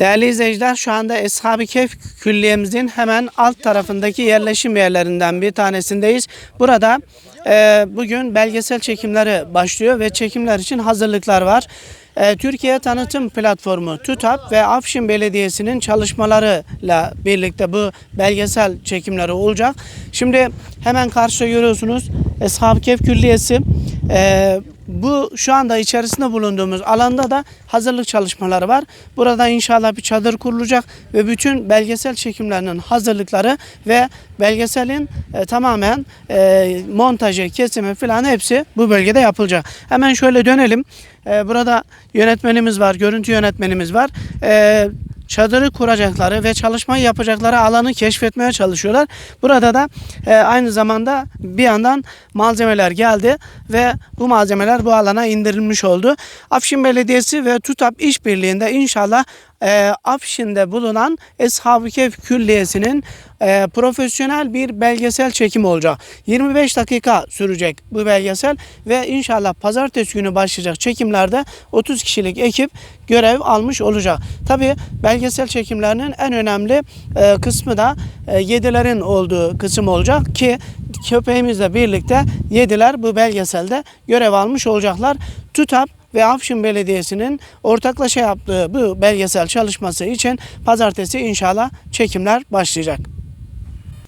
Değerli izleyiciler şu anda Eshab-ı Kehf külliyemizin hemen alt tarafındaki yerleşim yerlerinden bir tanesindeyiz. Burada e, bugün belgesel çekimleri başlıyor ve çekimler için hazırlıklar var. E, Türkiye Tanıtım Platformu TÜTAP ve Afşin Belediyesi'nin çalışmalarıyla birlikte bu belgesel çekimleri olacak. Şimdi hemen karşıda görüyorsunuz Eshab-ı Kehf Külliyesi. E, bu şu anda içerisinde bulunduğumuz alanda da hazırlık çalışmaları var. Burada inşallah bir çadır kurulacak ve bütün belgesel çekimlerinin hazırlıkları ve belgeselin e, tamamen e, montajı, kesimi falan hepsi bu bölgede yapılacak. Hemen şöyle dönelim. E, burada yönetmenimiz var, görüntü yönetmenimiz var. E, çadırı kuracakları ve çalışmayı yapacakları alanı keşfetmeye çalışıyorlar. Burada da e, aynı zamanda bir yandan malzemeler geldi ve bu malzemeler bu alana indirilmiş oldu. Afşin Belediyesi ve TÜTAP işbirliğinde inşallah e, Afşin'de bulunan Eshab-ı Kehf Külliyesi'nin e, profesyonel bir belgesel çekimi olacak. 25 dakika sürecek bu belgesel ve inşallah pazartesi günü başlayacak çekimlerde 30 kişilik ekip görev almış olacak. Tabi belgesel çekimlerinin en önemli e, kısmı da e, yedilerin olduğu kısım olacak ki köpeğimizle birlikte yediler bu belgeselde görev almış olacaklar. TÜTAP ve Afşin Belediyesi'nin ortaklaşa yaptığı bu belgesel çalışması için pazartesi inşallah çekimler başlayacak.